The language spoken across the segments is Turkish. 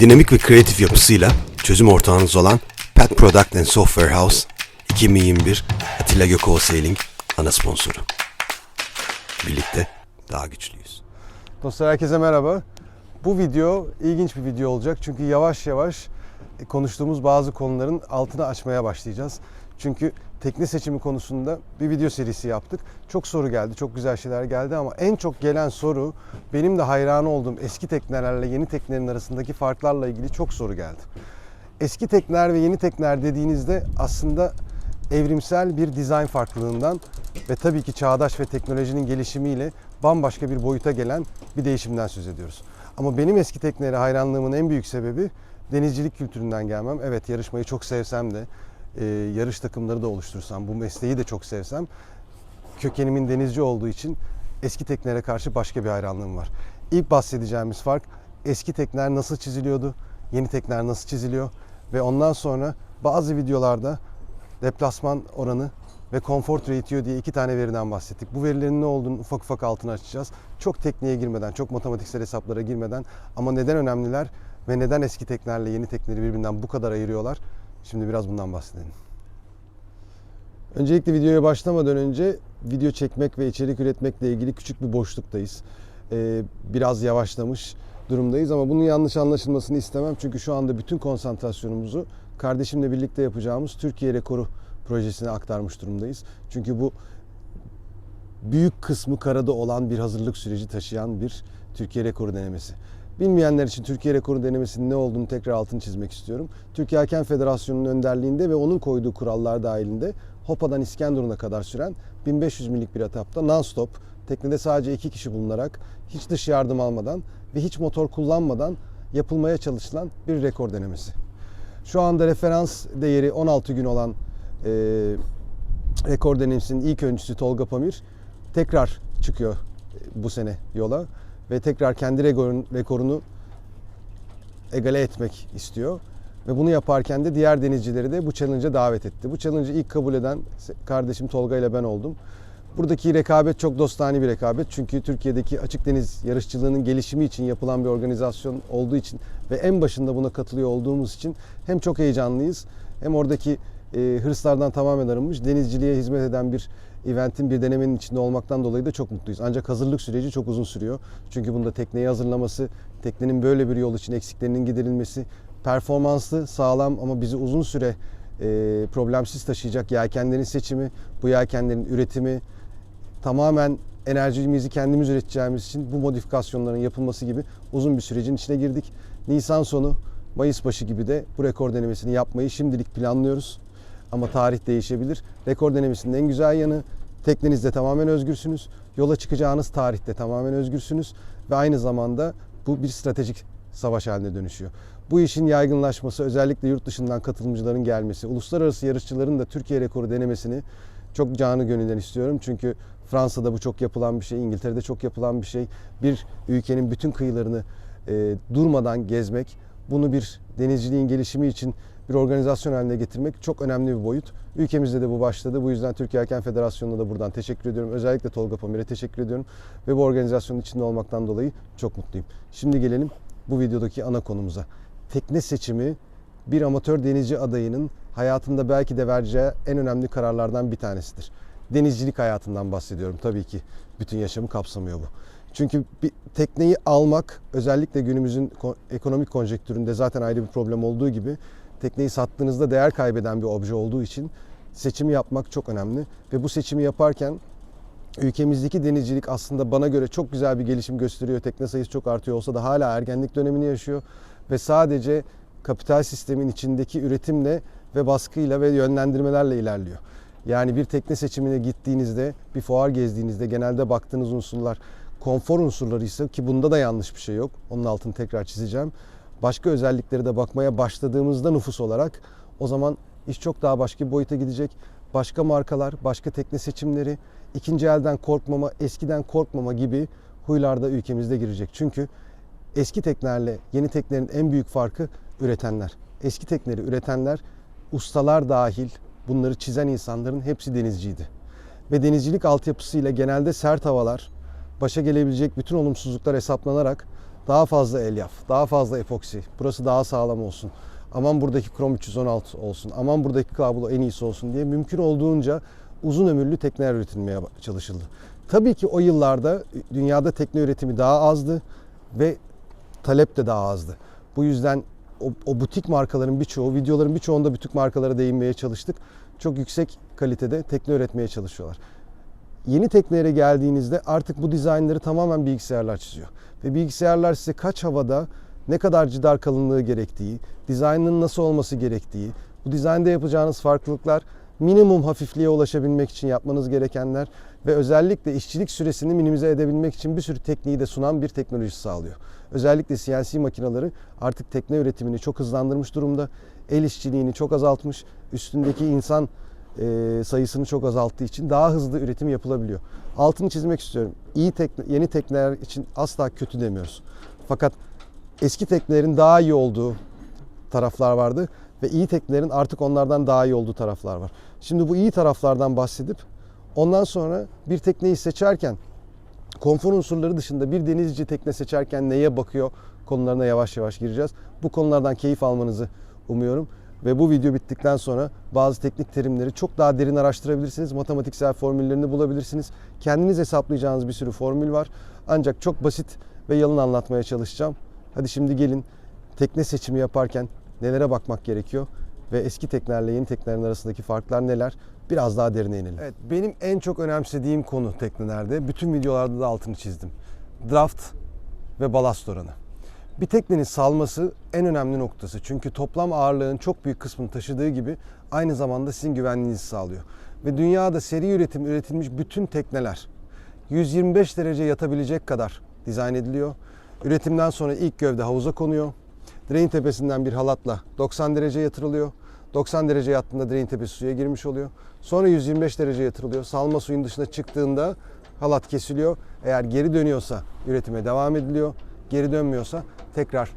Dinamik ve kreatif yapısıyla çözüm ortağınız olan Pet Product and Software House 2021 Atilla Gökova Sailing ana sponsoru. Birlikte daha güçlüyüz. Dostlar herkese merhaba. Bu video ilginç bir video olacak çünkü yavaş yavaş konuştuğumuz bazı konuların altını açmaya başlayacağız. Çünkü tekne seçimi konusunda bir video serisi yaptık. Çok soru geldi, çok güzel şeyler geldi ama en çok gelen soru benim de hayran olduğum eski teknelerle yeni teknelerin arasındaki farklarla ilgili çok soru geldi. Eski tekneler ve yeni tekneler dediğinizde aslında evrimsel bir dizayn farklılığından ve tabii ki çağdaş ve teknolojinin gelişimiyle bambaşka bir boyuta gelen bir değişimden söz ediyoruz. Ama benim eski teknelere hayranlığımın en büyük sebebi denizcilik kültüründen gelmem. Evet yarışmayı çok sevsem de, e, yarış takımları da oluştursam, bu mesleği de çok sevsem, kökenimin denizci olduğu için eski teknelere karşı başka bir hayranlığım var. İlk bahsedeceğimiz fark eski tekneler nasıl çiziliyordu, yeni tekneler nasıl çiziliyor ve ondan sonra bazı videolarda deplasman oranı ve comfort ratio diye iki tane veriden bahsettik. Bu verilerin ne olduğunu ufak ufak altını açacağız. Çok tekniğe girmeden, çok matematiksel hesaplara girmeden ama neden önemliler ve neden eski teknelerle yeni tekneleri birbirinden bu kadar ayırıyorlar? Şimdi biraz bundan bahsedelim. Öncelikle videoya başlamadan önce video çekmek ve içerik üretmekle ilgili küçük bir boşluktayız. Ee, biraz yavaşlamış durumdayız ama bunun yanlış anlaşılmasını istemem. Çünkü şu anda bütün konsantrasyonumuzu kardeşimle birlikte yapacağımız Türkiye rekoru projesine aktarmış durumdayız. Çünkü bu büyük kısmı karada olan bir hazırlık süreci taşıyan bir Türkiye rekoru denemesi. Bilmeyenler için Türkiye rekoru denemesinin ne olduğunu tekrar altını çizmek istiyorum. Türkiye Hakem Federasyonu'nun önderliğinde ve onun koyduğu kurallar dahilinde Hopa'dan İskenderun'a kadar süren 1500 millik bir etapta non-stop teknede sadece iki kişi bulunarak hiç dış yardım almadan ve hiç motor kullanmadan yapılmaya çalışılan bir rekor denemesi. Şu anda referans değeri 16 gün olan e, rekor denemesinin ilk öncüsü Tolga Pamir tekrar çıkıyor bu sene yola ve tekrar kendi rekorun, rekorunu egale etmek istiyor. Ve bunu yaparken de diğer denizcileri de bu challenge'a davet etti. Bu challenge'ı ilk kabul eden kardeşim Tolga ile ben oldum. Buradaki rekabet çok dostane bir rekabet. Çünkü Türkiye'deki açık deniz yarışçılığının gelişimi için yapılan bir organizasyon olduğu için ve en başında buna katılıyor olduğumuz için hem çok heyecanlıyız hem oradaki hırslardan tamamen arınmış denizciliğe hizmet eden bir eventin bir denemenin içinde olmaktan dolayı da çok mutluyuz. Ancak hazırlık süreci çok uzun sürüyor. Çünkü bunda tekneyi hazırlaması, teknenin böyle bir yol için eksiklerinin giderilmesi, performanslı, sağlam ama bizi uzun süre e, problemsiz taşıyacak yelkenlerin seçimi, bu yelkenlerin üretimi, tamamen enerjimizi kendimiz üreteceğimiz için bu modifikasyonların yapılması gibi uzun bir sürecin içine girdik. Nisan sonu, Mayıs başı gibi de bu rekor denemesini yapmayı şimdilik planlıyoruz. Ama tarih değişebilir. Rekor denemesinin en güzel yanı teknenizde tamamen özgürsünüz. Yola çıkacağınız tarihte tamamen özgürsünüz ve aynı zamanda bu bir stratejik savaş haline dönüşüyor. Bu işin yaygınlaşması, özellikle yurt dışından katılımcıların gelmesi, uluslararası yarışçıların da Türkiye rekoru denemesini çok canı gönülden istiyorum. Çünkü Fransa'da bu çok yapılan bir şey, İngiltere'de çok yapılan bir şey. Bir ülkenin bütün kıyılarını e, durmadan gezmek, bunu bir denizciliğin gelişimi için bir organizasyon haline getirmek çok önemli bir boyut. Ülkemizde de bu başladı. Bu yüzden Türkiye Hakem Federasyonu'na da buradan teşekkür ediyorum. Özellikle Tolga Pamir'e teşekkür ediyorum. Ve bu organizasyonun içinde olmaktan dolayı çok mutluyum. Şimdi gelelim bu videodaki ana konumuza. Tekne seçimi bir amatör denizci adayının hayatında belki de vereceği en önemli kararlardan bir tanesidir. Denizcilik hayatından bahsediyorum tabii ki. Bütün yaşamı kapsamıyor bu. Çünkü bir tekneyi almak özellikle günümüzün ekonomik konjektüründe zaten ayrı bir problem olduğu gibi tekneyi sattığınızda değer kaybeden bir obje olduğu için seçimi yapmak çok önemli. Ve bu seçimi yaparken ülkemizdeki denizcilik aslında bana göre çok güzel bir gelişim gösteriyor. Tekne sayısı çok artıyor olsa da hala ergenlik dönemini yaşıyor. Ve sadece kapital sistemin içindeki üretimle ve baskıyla ve yönlendirmelerle ilerliyor. Yani bir tekne seçimine gittiğinizde, bir fuar gezdiğinizde genelde baktığınız unsurlar konfor unsurları ise ki bunda da yanlış bir şey yok. Onun altını tekrar çizeceğim. Başka özellikleri de bakmaya başladığımızda nüfus olarak o zaman iş çok daha başka bir boyuta gidecek. Başka markalar, başka tekne seçimleri, ikinci elden korkmama, eskiden korkmama gibi huylarda ülkemizde girecek. Çünkü eski teknelerle yeni teknelerin en büyük farkı üretenler. Eski tekneleri üretenler, ustalar dahil bunları çizen insanların hepsi denizciydi. Ve denizcilik altyapısıyla genelde sert havalar, başa gelebilecek bütün olumsuzluklar hesaplanarak daha fazla elyaf, daha fazla epoksi, burası daha sağlam olsun. Aman buradaki krom 316 olsun, aman buradaki kablo en iyisi olsun diye mümkün olduğunca uzun ömürlü tekneler üretilmeye çalışıldı. Tabii ki o yıllarda dünyada tekne üretimi daha azdı ve talep de daha azdı. Bu yüzden o, o butik markaların birçoğu, videoların birçoğunda butik markalara değinmeye çalıştık. Çok yüksek kalitede tekne üretmeye çalışıyorlar. Yeni teknelere geldiğinizde artık bu dizaynları tamamen bilgisayarlar çiziyor. Ve bilgisayarlar size kaç havada ne kadar cidar kalınlığı gerektiği, dizaynın nasıl olması gerektiği, bu dizaynda yapacağınız farklılıklar, minimum hafifliğe ulaşabilmek için yapmanız gerekenler ve özellikle işçilik süresini minimize edebilmek için bir sürü tekniği de sunan bir teknoloji sağlıyor. Özellikle CNC makineleri artık tekne üretimini çok hızlandırmış durumda. El işçiliğini çok azaltmış. Üstündeki insan e, sayısını çok azalttığı için daha hızlı üretim yapılabiliyor. Altını çizmek istiyorum. İyi tekne, yeni tekneler için asla kötü demiyoruz. Fakat eski teknelerin daha iyi olduğu taraflar vardı ve iyi teknelerin artık onlardan daha iyi olduğu taraflar var. Şimdi bu iyi taraflardan bahsedip ondan sonra bir tekneyi seçerken konfor unsurları dışında bir denizci tekne seçerken neye bakıyor konularına yavaş yavaş gireceğiz. Bu konulardan keyif almanızı umuyorum. Ve bu video bittikten sonra bazı teknik terimleri çok daha derin araştırabilirsiniz. Matematiksel formüllerini bulabilirsiniz. Kendiniz hesaplayacağınız bir sürü formül var. Ancak çok basit ve yalın anlatmaya çalışacağım. Hadi şimdi gelin tekne seçimi yaparken nelere bakmak gerekiyor ve eski teknelerle yeni teknelerin arasındaki farklar neler? Biraz daha derine inelim. Evet, benim en çok önemsediğim konu teknelerde, bütün videolarda da altını çizdim. Draft ve balast oranı. Bir teknenin salması en önemli noktası. Çünkü toplam ağırlığın çok büyük kısmını taşıdığı gibi aynı zamanda sizin güvenliğinizi sağlıyor. Ve dünyada seri üretim üretilmiş bütün tekneler 125 derece yatabilecek kadar dizayn ediliyor. Üretimden sonra ilk gövde havuza konuyor. Drain tepesinden bir halatla 90 derece yatırılıyor. 90 derece yattığında drain tepesi suya girmiş oluyor. Sonra 125 derece yatırılıyor. Salma suyun dışına çıktığında halat kesiliyor. Eğer geri dönüyorsa üretime devam ediliyor. Geri dönmüyorsa tekrar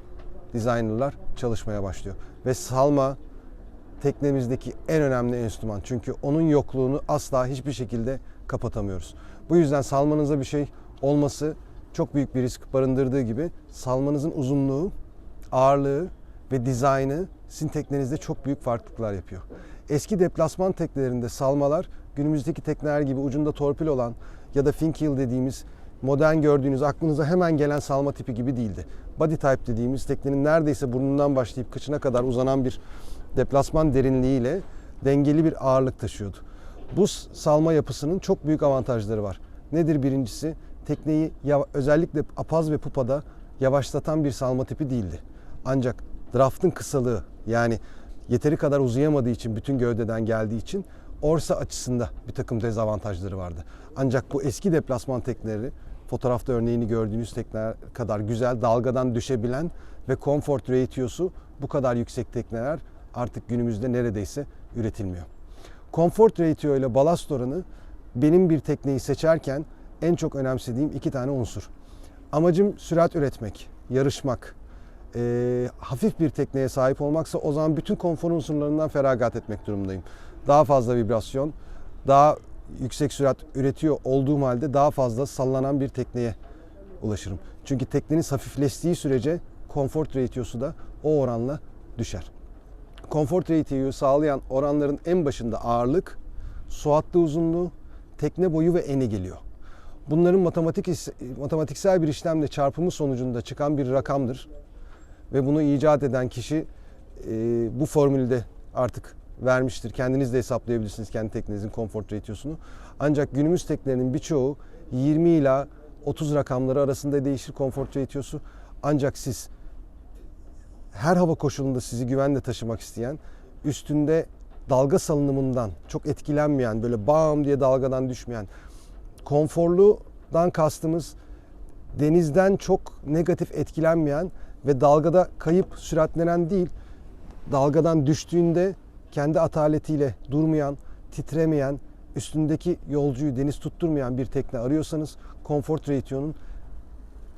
designerlar çalışmaya başlıyor. Ve salma teknemizdeki en önemli enstrüman. Çünkü onun yokluğunu asla hiçbir şekilde kapatamıyoruz. Bu yüzden salmanıza bir şey olması çok büyük bir risk barındırdığı gibi salmanızın uzunluğu, ağırlığı ve dizaynı sizin teknenizde çok büyük farklılıklar yapıyor. Eski deplasman teknelerinde salmalar günümüzdeki tekneler gibi ucunda torpil olan ya da fin keel dediğimiz modern gördüğünüz aklınıza hemen gelen salma tipi gibi değildi. Body type dediğimiz teknenin neredeyse burnundan başlayıp kıçına kadar uzanan bir deplasman derinliğiyle dengeli bir ağırlık taşıyordu. Bu salma yapısının çok büyük avantajları var. Nedir birincisi? Tekneyi özellikle apaz ve pupada yavaşlatan bir salma tipi değildi. Ancak draftın kısalığı yani yeteri kadar uzayamadığı için bütün gövdeden geldiği için orsa açısında bir takım dezavantajları vardı. Ancak bu eski deplasman tekneleri fotoğrafta örneğini gördüğünüz tekneler kadar güzel dalgadan düşebilen ve comfort ratio'su bu kadar yüksek tekneler artık günümüzde neredeyse üretilmiyor. Comfort ratio ile balast oranı benim bir tekneyi seçerken en çok önemsediğim iki tane unsur. Amacım sürat üretmek, yarışmak, e, hafif bir tekneye sahip olmaksa o zaman bütün konfor unsurlarından feragat etmek durumundayım. Daha fazla vibrasyon, daha yüksek sürat üretiyor olduğum halde daha fazla sallanan bir tekneye ulaşırım. Çünkü teknenin hafifleştiği sürece konfor ratiosu da o oranla düşer. Konfor ratio'yu sağlayan oranların en başında ağırlık, su hattı uzunluğu, tekne boyu ve eni geliyor. Bunların matematik matematiksel bir işlemle çarpımı sonucunda çıkan bir rakamdır. Ve bunu icat eden kişi e, bu formülü de artık vermiştir. Kendiniz de hesaplayabilirsiniz kendi teknenizin konfor ratio'sunu. Ancak günümüz teknelerinin birçoğu 20 ila 30 rakamları arasında değişir konfor ratio'su. Ancak siz her hava koşulunda sizi güvenle taşımak isteyen, üstünde dalga salınımından çok etkilenmeyen, böyle bam diye dalgadan düşmeyen, konforludan kastımız denizden çok negatif etkilenmeyen ve dalgada kayıp süratlenen değil, dalgadan düştüğünde kendi ataletiyle durmayan, titremeyen, üstündeki yolcuyu deniz tutturmayan bir tekne arıyorsanız Comfort Ratio'nun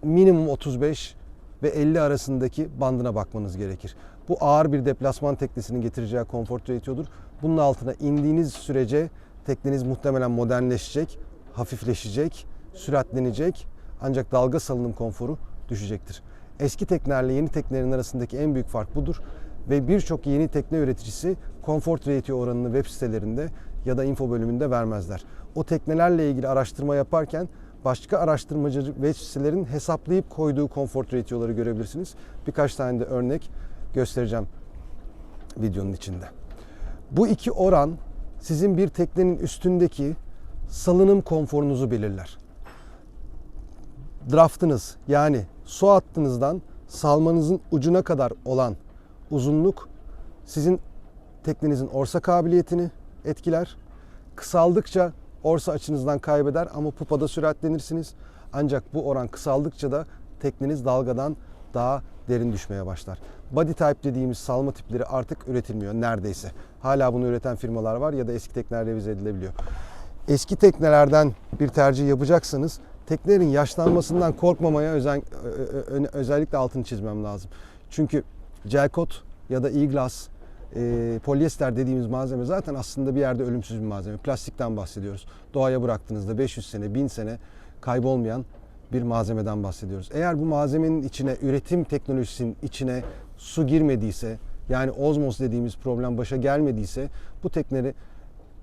minimum 35 ve 50 arasındaki bandına bakmanız gerekir. Bu ağır bir deplasman teknesinin getireceği Comfort Ratio'dur. Bunun altına indiğiniz sürece tekneniz muhtemelen modernleşecek, hafifleşecek, süratlenecek ancak dalga salınım konforu düşecektir. Eski teknelerle yeni teknelerin arasındaki en büyük fark budur. Ve birçok yeni tekne üreticisi comfort ratio oranını web sitelerinde ya da info bölümünde vermezler. O teknelerle ilgili araştırma yaparken başka araştırmacı web sitelerin hesaplayıp koyduğu comfort ratio'ları görebilirsiniz. Birkaç tane de örnek göstereceğim videonun içinde. Bu iki oran sizin bir teknenin üstündeki salınım konforunuzu belirler. Draftınız yani su hattınızdan salmanızın ucuna kadar olan uzunluk sizin teknenizin orsa kabiliyetini etkiler. Kısaldıkça orsa açınızdan kaybeder ama pupada süratlenirsiniz. Ancak bu oran kısaldıkça da tekneniz dalgadan daha derin düşmeye başlar. Body type dediğimiz salma tipleri artık üretilmiyor neredeyse. Hala bunu üreten firmalar var ya da eski tekneler revize edilebiliyor. Eski teknelerden bir tercih yapacaksanız teknelerin yaşlanmasından korkmamaya özen, özellikle altını çizmem lazım. Çünkü gel coat ya da e-glass, e, polyester dediğimiz malzeme zaten aslında bir yerde ölümsüz bir malzeme. Plastikten bahsediyoruz. Doğaya bıraktığınızda 500 sene, 1000 sene kaybolmayan bir malzemeden bahsediyoruz. Eğer bu malzemenin içine, üretim teknolojisinin içine su girmediyse, yani ozmoz dediğimiz problem başa gelmediyse bu tekneleri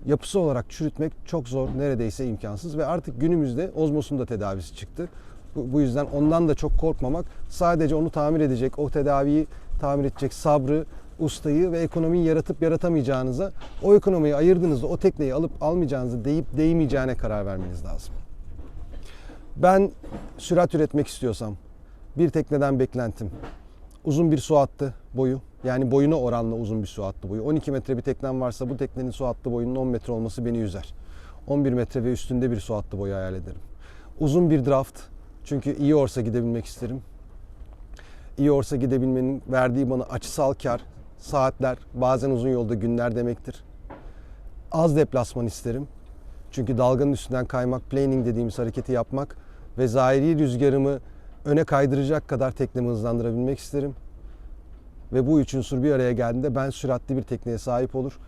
yapısı olarak çürütmek çok zor, neredeyse imkansız ve artık günümüzde ozmosun da tedavisi çıktı. Bu, bu yüzden ondan da çok korkmamak, sadece onu tamir edecek, o tedaviyi tamir edecek sabrı, ustayı ve ekonomiyi yaratıp yaratamayacağınıza, o ekonomiyi ayırdığınızda o tekneyi alıp almayacağınızı deyip değmeyeceğine karar vermeniz lazım. Ben sürat üretmek istiyorsam bir tekneden beklentim uzun bir su hattı boyu yani boyuna oranla uzun bir su hattı boyu. 12 metre bir teknem varsa bu teknenin su hattı boyunun 10 metre olması beni üzer. 11 metre ve üstünde bir su hattı boyu hayal ederim. Uzun bir draft çünkü iyi orsa gidebilmek isterim. İyi orsa gidebilmenin verdiği bana açısal kar, saatler, bazen uzun yolda günler demektir. Az deplasman isterim. Çünkü dalganın üstünden kaymak, planing dediğimiz hareketi yapmak ve zahiri rüzgarımı öne kaydıracak kadar teknemi hızlandırabilmek isterim. Ve bu üç unsur bir araya geldiğinde ben süratli bir tekneye sahip olur.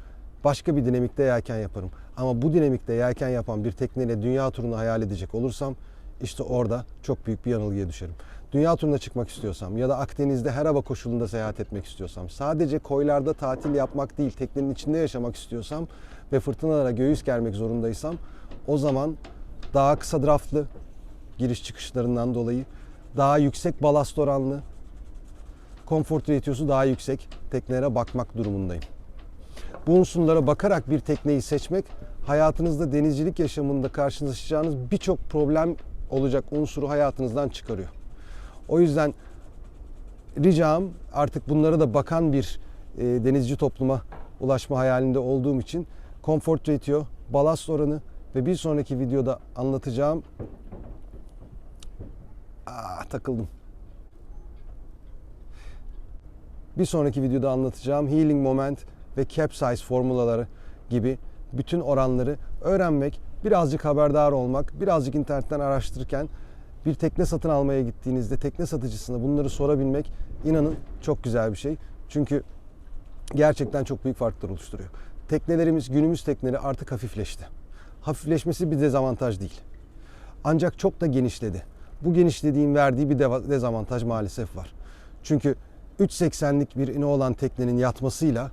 Başka bir dinamikte yelken yaparım. Ama bu dinamikte yelken yapan bir tekneyle dünya turunu hayal edecek olursam işte orada çok büyük bir yanılgıya düşerim. Dünya turuna çıkmak istiyorsam ya da Akdeniz'de her hava koşulunda seyahat etmek istiyorsam, sadece koylarda tatil yapmak değil, teknenin içinde yaşamak istiyorsam ve fırtınalara göğüs germek zorundaysam o zaman daha kısa draftlı giriş çıkışlarından dolayı daha yüksek balast oranlı konfor ratiosu daha yüksek teknelere bakmak durumundayım. Bu unsurlara bakarak bir tekneyi seçmek hayatınızda denizcilik yaşamında karşılaşacağınız birçok problem olacak unsuru hayatınızdan çıkarıyor. O yüzden ricam artık bunlara da bakan bir e, denizci topluma ulaşma hayalinde olduğum için comfort ratio, balast oranı ve bir sonraki videoda anlatacağım Aa, takıldım. Bir sonraki videoda anlatacağım healing moment ve capsize formülaları gibi bütün oranları öğrenmek, birazcık haberdar olmak, birazcık internetten araştırırken bir tekne satın almaya gittiğinizde tekne satıcısına bunları sorabilmek inanın çok güzel bir şey. Çünkü gerçekten çok büyük farklar oluşturuyor. Teknelerimiz, günümüz tekneleri artık hafifleşti. Hafifleşmesi bir dezavantaj değil. Ancak çok da genişledi. Bu genişlediğin verdiği bir dezavantaj maalesef var. Çünkü 3.80'lik bir eni olan teknenin yatmasıyla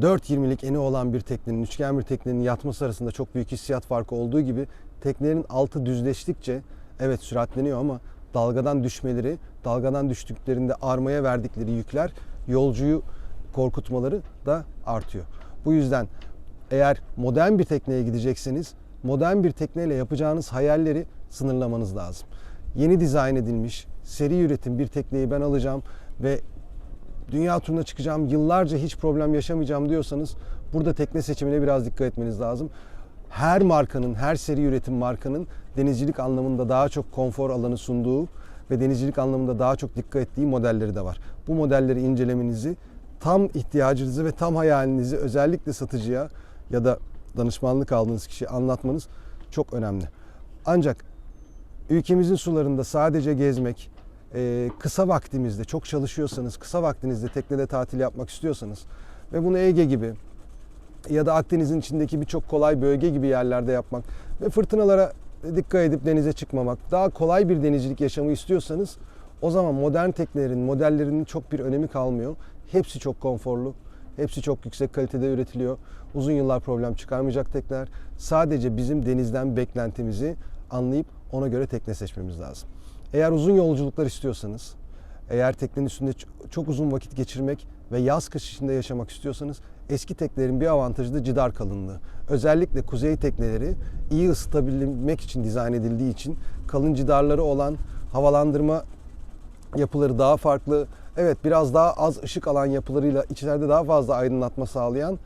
4.20'lik eni olan bir teknenin, üçgen bir teknenin yatması arasında çok büyük hissiyat farkı olduğu gibi teknelerin altı düzleştikçe evet süratleniyor ama dalgadan düşmeleri, dalgadan düştüklerinde armaya verdikleri yükler yolcuyu korkutmaları da artıyor. Bu yüzden eğer modern bir tekneye gidecekseniz modern bir tekneyle yapacağınız hayalleri sınırlamanız lazım. Yeni dizayn edilmiş, seri üretim bir tekneyi ben alacağım ve dünya turuna çıkacağım, yıllarca hiç problem yaşamayacağım diyorsanız burada tekne seçimine biraz dikkat etmeniz lazım. Her markanın, her seri üretim markanın denizcilik anlamında daha çok konfor alanı sunduğu ve denizcilik anlamında daha çok dikkat ettiği modelleri de var. Bu modelleri incelemenizi, tam ihtiyacınızı ve tam hayalinizi özellikle satıcıya ya da danışmanlık aldığınız kişiye anlatmanız çok önemli. Ancak ülkemizin sularında sadece gezmek, e, kısa vaktimizde çok çalışıyorsanız, kısa vaktinizde teknede tatil yapmak istiyorsanız ve bunu Ege gibi ya da Akdeniz'in içindeki birçok kolay bölge gibi yerlerde yapmak ve fırtınalara dikkat edip denize çıkmamak, daha kolay bir denizcilik yaşamı istiyorsanız O zaman modern teknelerin, modellerinin çok bir önemi kalmıyor. Hepsi çok konforlu. Hepsi çok yüksek kalitede üretiliyor. Uzun yıllar problem çıkarmayacak tekneler. Sadece bizim denizden beklentimizi anlayıp ona göre tekne seçmemiz lazım. Eğer uzun yolculuklar istiyorsanız, eğer teknenin üstünde çok uzun vakit geçirmek ve yaz kış içinde yaşamak istiyorsanız eski teknelerin bir avantajı da cidar kalınlığı. Özellikle kuzey tekneleri iyi ısıtabilmek için dizayn edildiği için kalın cidarları olan havalandırma yapıları daha farklı. Evet biraz daha az ışık alan yapılarıyla içeride daha fazla aydınlatma sağlayan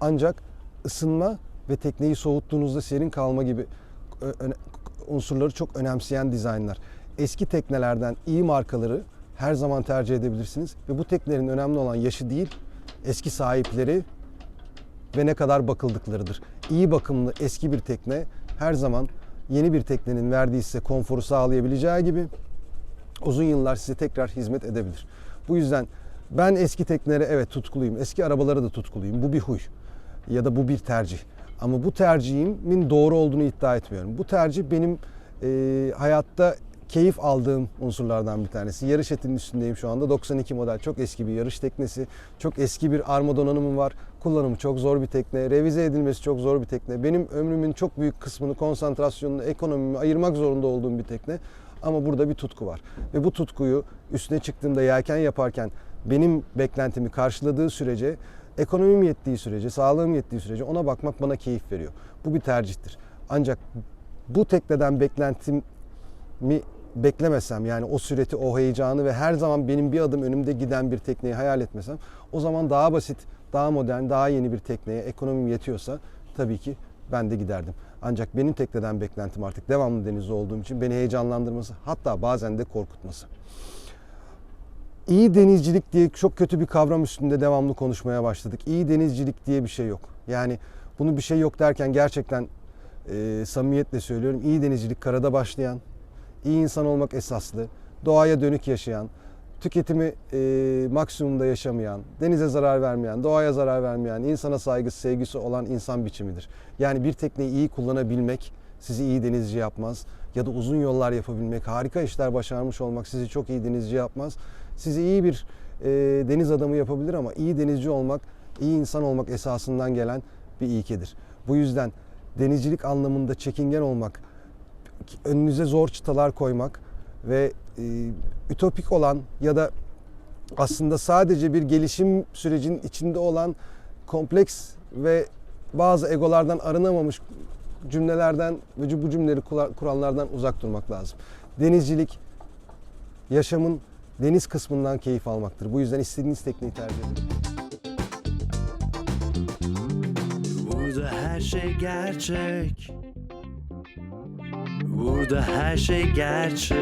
ancak ısınma ve tekneyi soğuttuğunuzda serin kalma gibi unsurları çok önemseyen dizaynlar. Eski teknelerden iyi markaları her zaman tercih edebilirsiniz ve bu teknelerin önemli olan yaşı değil, eski sahipleri ve ne kadar bakıldıklarıdır. İyi bakımlı eski bir tekne her zaman yeni bir teknenin verdiği size konforu sağlayabileceği gibi uzun yıllar size tekrar hizmet edebilir. Bu yüzden ben eski teknelere evet tutkuluyum. Eski arabalara da tutkuluyum. Bu bir huy ya da bu bir tercih. Ama bu tercihimin doğru olduğunu iddia etmiyorum. Bu tercih benim e, hayatta keyif aldığım unsurlardan bir tanesi. Yarış etinin üstündeyim şu anda. 92 model çok eski bir yarış teknesi. Çok eski bir arma donanımım var. Kullanımı çok zor bir tekne. Revize edilmesi çok zor bir tekne. Benim ömrümün çok büyük kısmını, konsantrasyonunu, ekonomimi ayırmak zorunda olduğum bir tekne. Ama burada bir tutku var. Ve bu tutkuyu üstüne çıktığımda yelken yaparken benim beklentimi karşıladığı sürece, ekonomim yettiği sürece, sağlığım yettiği sürece ona bakmak bana keyif veriyor. Bu bir tercihtir. Ancak bu tekneden beklentimi beklemesem yani o süreti, o heyecanı ve her zaman benim bir adım önümde giden bir tekneyi hayal etmesem o zaman daha basit, daha modern, daha yeni bir tekneye ekonomim yetiyorsa tabii ki ben de giderdim. Ancak benim tekneden beklentim artık devamlı denizde olduğum için beni heyecanlandırması hatta bazen de korkutması. İyi denizcilik diye çok kötü bir kavram üstünde devamlı konuşmaya başladık. İyi denizcilik diye bir şey yok. Yani bunu bir şey yok derken gerçekten e, samimiyetle söylüyorum. İyi denizcilik karada başlayan, iyi insan olmak esaslı, doğaya dönük yaşayan, tüketimi e, maksimumda yaşamayan, denize zarar vermeyen, doğaya zarar vermeyen, insana saygısı, sevgisi olan insan biçimidir. Yani bir tekneyi iyi kullanabilmek sizi iyi denizci yapmaz ya da uzun yollar yapabilmek, harika işler başarmış olmak sizi çok iyi denizci yapmaz. Sizi iyi bir e, deniz adamı yapabilir ama iyi denizci olmak, iyi insan olmak esasından gelen bir ilkedir. Bu yüzden denizcilik anlamında çekingen olmak, önünüze zor çıtalar koymak ve e, ütopik olan ya da aslında sadece bir gelişim sürecinin içinde olan kompleks ve bazı egolardan arınamamış cümlelerden ve bu cümleleri kuranlardan uzak durmak lazım. Denizcilik yaşamın deniz kısmından keyif almaktır. Bu yüzden istediğiniz tekneyi tercih edin. Burada her şey gerçek. Burada her şey gerçek.